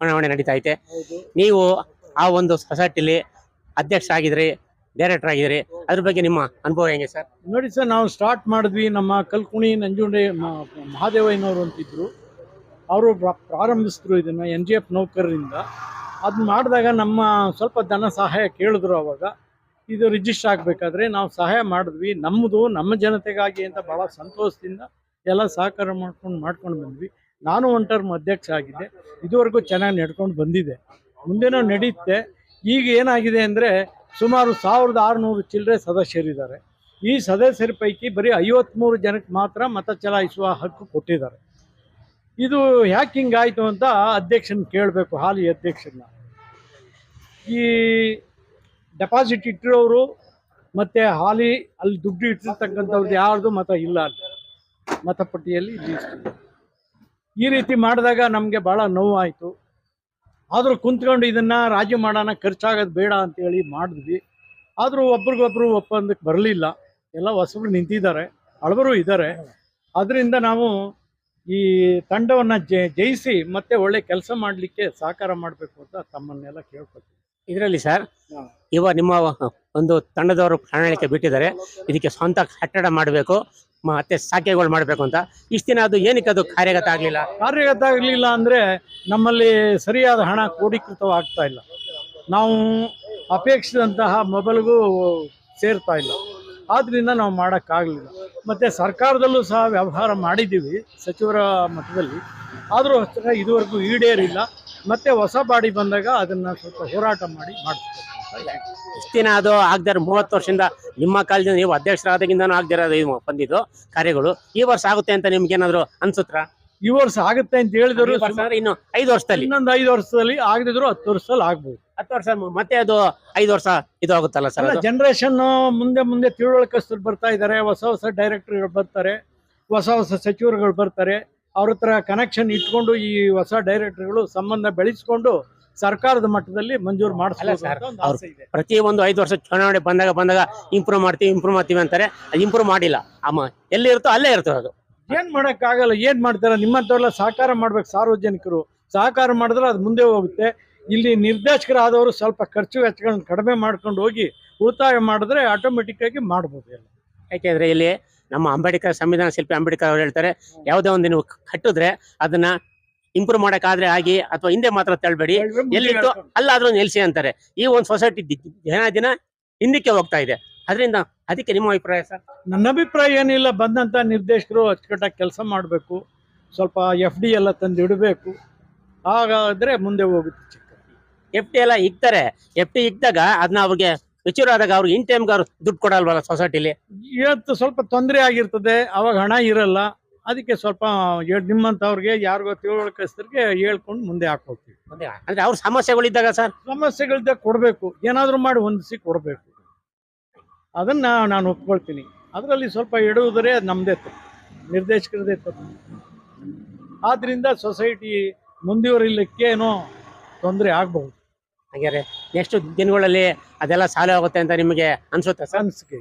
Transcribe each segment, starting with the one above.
ಚುನಾವಣೆ ನಡೀತಾ ಐತೆ ನೀವು ಆ ಒಂದು ಸೊಸೈಟಿಲಿ ಅಧ್ಯಕ್ಷ ಆಗಿದ್ರಿ ಡೈರೆಕ್ಟರ್ ಆಗಿದ್ರಿ ಅದ್ರ ಬಗ್ಗೆ ನಿಮ್ಮ ಅನುಭವ ಹೆಂಗೆ ಸರ್? ನೋಡಿ ಸರ್ ನಾವು ಸ್ಟಾರ್ಟ್ ಮಾಡಿದ್ವಿ ನಮ್ಮ ಕಲ್ಕುಣಿ ನಂಜುಂಡೆ ಮಹಾದೇವಯ್ಯನವರು ಅಂತಿದ್ರು. ಅವರು ಪ್ರಾರಂಭಿಸಿದ್ರು ಇದನ್ನು ಎನ್ ಜಿ ಎಫ್ ನೌಕರರಿಂದ. ಅದನ್ನ ಮಾಡಿದಾಗ ನಮ್ಮ ಸ್ವಲ್ಪ ಧನ ಸಹಾಯ ಕೇಳಿದ್ರು ಅವಾಗ. ಇದು ರಿಜಿಸ್ಟರ್ ಆಗಬೇಕಾದ್ರೆ ನಾವು ಸಹಾಯ ಮಾಡಿದ್ವಿ. ನಮ್ಮದು ನಮ್ಮ ಜನತೆಗಾಗಿ ಅಂತ ಭಾಳ ಸಂತೋಷದಿಂದ ಎಲ್ಲ ಸಹಕಾರ ಮಾಡ್ಕೊಂಡು ಮಾಡ್ಕೊಂಡು ಬಂದ್ವಿ. ನಾನು ಒನ್ ಟರ್ಮ್ ಅಧ್ಯಕ್ಷ ಆಗಿದ್ದೆ. ಇದುವರೆಗೂ ಚೆನ್ನಾಗಿ ನಡ್ಕೊಂಡು ಬಂದಿದೆ. ಮುಂದೆನೂ ನಡೆಯುತ್ತೆ ಈಗ ಏನಾಗಿದೆ ಅಂದರೆ ಸುಮಾರು ಸಾವಿರದ ಆರುನೂರು ಚಿಲ್ಲರೆ ಸದಸ್ಯರಿದ್ದಾರೆ. ಈ ಸದಸ್ಯರ ಪೈಕಿ ಬರೀ ಐವತ್ತ್ಮೂರು ಜನಕ್ಕೆ ಮಾತ್ರ ಮತ ಚಲಾಯಿಸುವ ಹಕ್ಕು ಕೊಟ್ಟಿದ್ದಾರೆ. ಇದು ಯಾಕೆ ಹಿಂಗಾಯಿತು ಅಂತ ಅಧ್ಯಕ್ಷನ ಕೇಳಬೇಕು, ಹಾಲಿ ಅಧ್ಯಕ್ಷನ ಈ ಡೆಪಾಸಿಟ್ ಇಟ್ಟಿರೋರು ಮತ್ತು ಹಾಲಿ ಅಲ್ಲಿ ದುಡ್ಡು ಇಟ್ಟಿರ್ತಕ್ಕಂಥವ್ರದ್ದು ಯಾರ್ದು ಮತ ಇಲ್ಲ ಮತಪಟ್ಟಿಯಲ್ಲಿ ಇಲ್ಲ. ಈ ರೀತಿ ಮಾಡಿದಾಗ ನಮಗೆ ಭಾಳ ನೋವಾಯಿತು. ಆದರೂ ಕುಂತ್ಕೊಂಡು ಇದನ್ನು ರಾಜಿ ಮಾಡೋಣ, ಖರ್ಚಾಗೋದು ಬೇಡ ಅಂತೇಳಿ ಮಾಡಿದ್ವಿ. ಆದರೂ ಒಬ್ರಿಗೊಬ್ರು ಒಪ್ಪಂದಕ್ಕೆ ಬರಲಿಲ್ಲ. ಎಲ್ಲ ಹೊಸಬ್ರು ನಿಂತಿದ್ದಾರೆ, ಹಳಬರು ಇದ್ದಾರೆ. ಅದರಿಂದ ನಾವು ಈ ತಂಡವನ್ನು ಜಯಿಸಿ ಮತ್ತೆ ಒಳ್ಳೆ ಕೆಲಸ ಮಾಡಲಿಕ್ಕೆ ಸಹಕಾರ ಮಾಡಬೇಕು ಅಂತ ತಮ್ಮನ್ನೆಲ್ಲ ಕೇಳ್ಕೊತೀವಿ ಇದರಲ್ಲಿ ಸರ್ ಇವ ನಿಮ್ಮ ಒಂದು ತಂಡದವರು ಪ್ರಣಾಳಿಕೆ ಬಿಟ್ಟಿದ್ದಾರೆ. ಇದಕ್ಕೆ ಸ್ವಂತ ಕಟ್ಟಡ ಮಾಡಬೇಕು ಮತ್ತೆ ಸಾಕೆಗಳು ಮಾಡಬೇಕು ಅಂತ. ಇಷ್ಟು ದಿನ ಅದು ಏನಕ್ಕೆ ಅದು ಕಾರ್ಯಗತ ಆಗಲಿಲ್ಲ? ಕಾರ್ಯಗತ ಆಗಲಿಲ್ಲ ಅಂದರೆ ನಮ್ಮಲ್ಲಿ ಸರಿಯಾದ ಹಣ ಕ್ರೋಢೀಕೃತವಾಗ್ತಾ ಇಲ್ಲ. ನಾವು ಅಪೇಕ್ಷಿಸಿದಂತಹ ಮೊಬೈಲ್ಗೂ ಸೇರ್ತಾ ಇಲ್ಲ. ಆದ್ದರಿಂದ ನಾವು ಮಾಡೋಕ್ಕಾಗಲಿಲ್ಲ ಮತ್ತು ಸರ್ಕಾರದಲ್ಲೂ ಸಹ ವ್ಯವಹಾರ ಮಾಡಿದ್ದೀವಿ ಸಚಿವರ ಮಟ್ಟದಲ್ಲಿ. ಆದರೂ ಇದುವರೆಗೂ ಈಡೇರಿಲ್ಲ. ಮತ್ತು ಹೊಸ ಬಾಡಿ ಬಂದಾಗ ಅದನ್ನ ಸ್ವಲ್ಪ ಹೋರಾಟ ಮಾಡಿ ಮಾಡಿಸ್ಬೇಕು ಇಷ್ಟು ದಿನ ಅದು ಆಗದೆ ಮೂವತ್ತು ವರ್ಷದಿಂದ ನಿಮ್ಮ ಕಾಲದಿಂದ ನೀವು ಅಧ್ಯಕ್ಷರಾದಾಗಿಂದನೂ ಆಗದಿರೋದು ಇದು ಬಂದಿದ್ದು ಕಾರ್ಯಗಳು. ಈ ವರ್ಷ ಆಗುತ್ತೆ ಅಂತ ನಿಮ್ಗೆ ಏನಾದ್ರು ಅನ್ಸುತ್ತಾ? ಈ ವರ್ಷ ಆಗುತ್ತೆ ಅಂತ ಹೇಳಿದ್ರು ಇನ್ನು ಐದು ವರ್ಷದಲ್ಲಿ. ಇನ್ನೊಂದು ಐದು ವರ್ಷದಲ್ಲಿ ಆಗದಿದ್ರು ಹತ್ತು ವರ್ಷದಲ್ಲಿ ಆಗ್ಬೋದು. ಹತ್ತು ವರ್ಷ ಮತ್ತೆ ಅದು ಐದು ವರ್ಷ ಇದು ಆಗುತ್ತಲ್ಲ ಸರ್ ಜನರೇಷನ್ ಮುಂದೆ ಮುಂದೆ ತಿಳುವಳಿಕೆ ಬರ್ತಾ ಇದ್ದಾರೆ. ಹೊಸ ಹೊಸ ಡೈರೆಕ್ಟರ್ಗಳು ಬರ್ತಾರೆ. ಹೊಸ ಹೊಸ ಸಚಿವರುಗಳು ಬರ್ತಾರೆ. ಅವ್ರ ಹತ್ರ ಕನೆಕ್ಷನ್ ಇಟ್ಕೊಂಡು ಈ ಹೊಸ ಡೈರೆಕ್ಟರ್ಗಳು ಸಂಬಂಧ ಬೆಳೆಸ್ಕೊಂಡು ಸರ್ಕಾರದ ಮಟ್ಟದಲ್ಲಿ ಮಂಜೂರು ಮಾಡಿಸ್ತಾರೆ ಒಂದು ಐದು ವರ್ಷ ಚುನಾವಣೆ ಬಂದಾಗ ಬಂದಾಗ ಇಂಪ್ರೂವ್ ಮಾಡ್ತೀವಿ ಇಂಪ್ರೂವ್ ಮಾಡ್ತೀವಿ ಅಂತಾರೆ. ಅದು ಇಂಪ್ರೂವ್ ಮಾಡಿಲ್ಲ. ಅಮ್ಮ ಎಲ್ಲಿ ಇರುತ್ತೋ ಅಲ್ಲೇ ಇರ್ತದೆ ಅದು. ಏನ್ ಮಾಡೋಕ್ಕಾಗಲ್ಲ ಏನ್ ಮಾಡ್ತಾರೆ? ನಿಮ್ಮಂತವ್ರೆಲ್ಲ ಸಹಕಾರ ಮಾಡ್ಬೇಕು ಸಾರ್ವಜನಿಕರು. ಸಹಕಾರ ಮಾಡಿದ್ರೆ ಅದು ಮುಂದೆ ಹೋಗುತ್ತೆ. ಇಲ್ಲಿ ನಿರ್ದೇಶಕರಾದವರು ಸ್ವಲ್ಪ ಖರ್ಚು ವೆಚ್ಚಗಳನ್ನ ಕಡಿಮೆ ಮಾಡ್ಕೊಂಡು ಹೋಗಿ ಉಳಿತಾಯ ಮಾಡಿದ್ರೆ ಆಟೋಮೆಟಿಕ್ ಆಗಿ ಮಾಡ್ಬೋದು ಎಲ್ಲ. ಯಾಕೆಂದ್ರೆ ಇಲ್ಲಿ ನಮ್ಮ ಅಂಬೇಡ್ಕರ್ ಸಂವಿಧಾನ ಶಿಲ್ಪಿ ಅಂಬೇಡ್ಕರ್ ಅವ್ರು ಹೇಳ್ತಾರೆ ಯಾವುದೇ ಒಂದು ನೀವು ಕಟ್ಟಿದ್ರೆ ಅದನ್ನ ಇಂಪ್ರೂವ್ ಮಾಡಕ್ಕಾದ್ರೆ ಆಗಿ ಅಥವಾ ಹಿಂದೆ ಮಾತ್ರ ತಳ್ಬೇಡಿ ಎಲ್ಲಿತ್ತು ಅಲ್ಲಾದ್ರೂ ನಿಲ್ಸಿ ಅಂತಾರೆ. ಈ ಒಂದು ಸೊಸೈಟಿ ದಿನ ದಿನ ಹಿಂದಕ್ಕೆ ಹೋಗ್ತಾ ಇದೆ. ಅದರಿಂದ ಅದಕ್ಕೆ ನಿಮ್ಮ ಅಭಿಪ್ರಾಯ ಸರ್? ನನ್ನ ಅಭಿಪ್ರಾಯ ಏನಿಲ್ಲ ಬಂದಂತ ನಿರ್ದೇಶಕರು ಅಚ್ಚುಕಟ್ಟಾಗಿ ಕೆಲಸ ಮಾಡಬೇಕು ಸ್ವಲ್ಪ ಎಫ್ ಡಿ ಎಲ್ಲ ತಂದು ಇಡಬೇಕು. ಹಾಗಾದ್ರೆ ಮುಂದೆ ಹೋಗುತ್ತೆ ಚಿಕ್ಕ. ಎಫ್ ಟಿ ಎಲ್ಲ ಇಕ್ತಾರೆ. ಎಫ್ ಟಿ ಇಕ್ದಾಗ ಅದನ್ನ ಅವ್ರಿಗೆ ಮೆಚೂರ್ ಆದಾಗ ಅವ್ರಿಗೆ ಇನ್ ಟೈಮ್ಗೆ ಅವ್ರು ದುಡ್ಡು ಕೊಡಲ್ವಲ್ಲ ಸೊಸೈಟಿಲಿ ಇವತ್ತು ಸ್ವಲ್ಪ ತೊಂದರೆ ಆಗಿರ್ತದೆ ಅವಾಗ ಹಣ ಇರಲ್ಲ ಅದಕ್ಕೆ ಸ್ವಲ್ಪ ನಿಮ್ಮಂತವ್ರಿಗೆ ನಿಮ್ಮಂಥವ್ರಿಗೆ ಯಾರಿಗೋ ತಿಳುವಳಿಕೆ ಹೇಳ್ಕೊಂಡು ಮುಂದೆ ಹಾಕೋತೀವಿ. ಅಂದ್ರೆ ಅವ್ರ ಸಮಸ್ಯೆಗಳಿದ್ದಾಗ ಸರ್? ಸಮಸ್ಯೆಗಳಿದ್ದಾಗ ಕೊಡಬೇಕು ಏನಾದರೂ ಮಾಡಿ ಹೊಂದಿಸಿ ಕೊಡಬೇಕು. ಅದನ್ನ ನಾನು ಒಪ್ಕೊಳ್ತೀನಿ. ಅದರಲ್ಲಿ ಸ್ವಲ್ಪ ಎಡುವುದರೆ ನಮ್ಮದೇ ತಪ್ಪು ನಿರ್ದೇಶಕರದೇ ತಪ್ಪು. ಆದ್ರಿಂದ ಸೊಸೈಟಿ ಮುಂದುವರಿಲಿಕ್ಕೆ ಏನೋ ತೊಂದರೆ ಆಗಬಹುದು. ಹಾಗಾದ್ರೆ ನೆಕ್ಸ್ಟ್ ದಿನಗಳಲ್ಲಿ ಅದೆಲ್ಲ ಸಾಲ ಹೋಗುತ್ತೆ ಅಂತ ನಿಮಗೆ ಅನ್ಸುತ್ತೆ ಸರ್? ಅನಿಸಿಕೆ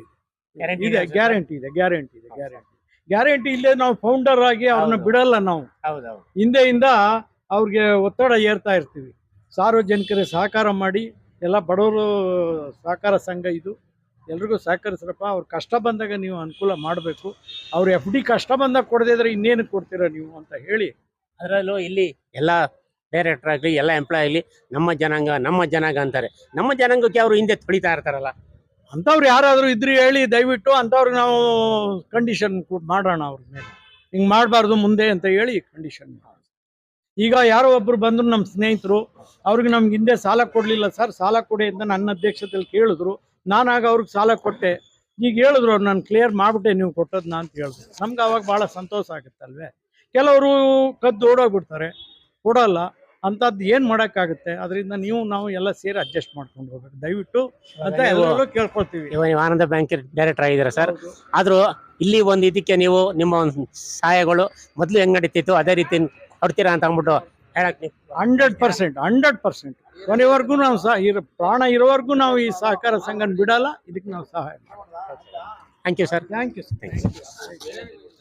Guarantee ಇದೆ ಇದೆ. sir? ಗ್ಯಾರಂಟಿ ಇದೆ ಗ್ಯಾರಂಟಿ ಇದೆ. ಗ್ಯಾರಂಟಿ ಗ್ಯಾರಂಟಿ ಇಲ್ಲೇ ನಾವು ಫೌಂಡರ್ ಆಗಿ ಅವ್ರನ್ನ ಹೌದು. ಬಿಡಲ್ಲ ನಾವು. ಹೌದೌದು. ಹಿಂದೆಯಿಂದ ಅವ್ರಿಗೆ ಒತ್ತಡ ಏರ್ತಾ ಇರ್ತೀವಿ. ಸಾರ್ವಜನಿಕರಿಗೆ ಸಹಕಾರ ಮಾಡಿ ಎಲ್ಲ ಬಡವರು ಸಹಕಾರ ಸಂಘ ಇದು ಎಲ್ರಿಗೂ ಸಹಕರಿಸ್ರಪ್ಪ ಅವ್ರ ಕಷ್ಟ ಬಂದಾಗ ನೀವು ಅನುಕೂಲ ಮಾಡಬೇಕು. ಅವ್ರು ಎಫ್ ಡಿ ಕಷ್ಟ ಬಂದಾಗ ಕೊಡದೇ ಇದ್ರೆ ಇನ್ನೇನು ಕೊಡ್ತೀರಾ ನೀವು ಅಂತ ಹೇಳಿ. ಅದರಲ್ಲೂ ಇಲ್ಲಿ ಎಲ್ಲ ಡೈರೆಕ್ಟರ್ ಆಗಲಿ ಎಲ್ಲ ಎಂಪ್ಲಾಯ್ ಆಗಲಿ ನಮ್ಮ ಜನಾಂಗ ನಮ್ಮ ಜನಾಂಗ ಅಂತಾರೆ. ನಮ್ಮ ಜನಾಂಗಕ್ಕೆ ಅವರು ಹಿಂದೆ ತೊಳಿತಾ ಇರ್ತಾರಲ್ಲ. ಅಂಥವ್ರು ಯಾರಾದರೂ ಇದ್ರಿ ಹೇಳಿ, ದಯವಿಟ್ಟು ಅಂಥವ್ರಿಗೆ ನಾವು ಕಂಡೀಷನ್ ಮಾಡೋಣ ಅವ್ರ ಮೇಲೆ. ಹಿಂಗೆ ಮಾಡಬಾರ್ದು ಮುಂದೆ ಅಂತ ಹೇಳಿ ಕಂಡೀಷನ್ ಈಗ ಯಾರೋ ಒಬ್ಬರು ಬಂದರು ನಮ್ಮ ಸ್ನೇಹಿತರು, ಅವ್ರಿಗೆ ನಮ್ಗೆ ಹಿಂದೆ ಸಾಲ ಕೊಡಲಿಲ್ಲ, ಸರ್, ಸಾಲ ಕೊಡಿ ಅಂತ ನನ್ನ ಅಧ್ಯಕ್ಷತೆಯಲ್ಲಿ ಕೇಳಿದ್ರು. ನಾನಾಗ ಅವ್ರಿಗೆ ಸಾಲ ಕೊಟ್ಟೆ. ಈಗ ಹೇಳಿದ್ರು ಅವ್ರು, ನಾನು ಕ್ಲಿಯರ್ ಮಾಡ್ಬಿಟ್ಟೆ, ನೀವು ಕೊಟ್ಟದ್ನ ಅಂತ ಹೇಳಿದ್ರು. ನಮ್ಗೆ ಅವಾಗ ಭಾಳ ಸಂತೋಷ ಆಗುತ್ತಲ್ವೇ? ಕೆಲವರು ಕದ್ದು ಓಡೋಗ್ಬಿಡ್ತಾರೆ. ಕೊಡಲ್ಲ. ಅಂಥದ್ದು ಏನು ಮಾಡೋಕ್ಕಾಗುತ್ತೆ? ಅದರಿಂದ ನೀವು ನಾವು ಎಲ್ಲ ಸೇರಿ ಅಡ್ಜಸ್ಟ್ ಮಾಡ್ಕೊಂಡು ಹೋಗ್ಬೇಕು. ದಯವಿಟ್ಟು ಅಂತ ಎಲ್ಲರೂ ಕೇಳ್ಕೊಳ್ತೀವಿ. ಇವಾಗ ನೀವು ಆನಂದ ಬ್ಯಾಂಕ್ ಡೈರೆಕ್ಟರ್ ಆಗಿದ್ದೀರಾ ಸರ್? ಆದರೂ ಇಲ್ಲಿ ಒಂದು ಇದಕ್ಕೆ ನೀವು ನಿಮ್ಮ ಒಂದು ಸಹಾಯಗಳು ಮೊದಲು ಹೆಂಗ್ ನಡೀತಿತ್ತು ಅದೇ ರೀತಿ ಕೊಡ್ತೀರಾ ಅಂತ ಅಂದ್ಬಿಟ್ಟು ಹಂಡ್ರೆಡ್ ಪರ್ಸೆಂಟ್ ಹಂಡ್ರೆಡ್ ಪರ್ಸೆಂಟ್. ಕೊನೆವರೆಗೂ ನಾವು ಸಹ ಇರ ಪ್ರಾಣ ಇರೋವರೆಗೂ ನಾವು ಈ ಸಹಕಾರ ಸಂಘನ ಬಿಡಲ್ಲ ಇದಕ್ಕೆ ನಾವು ಸಹಾಯ thank you sir thank you sir thank you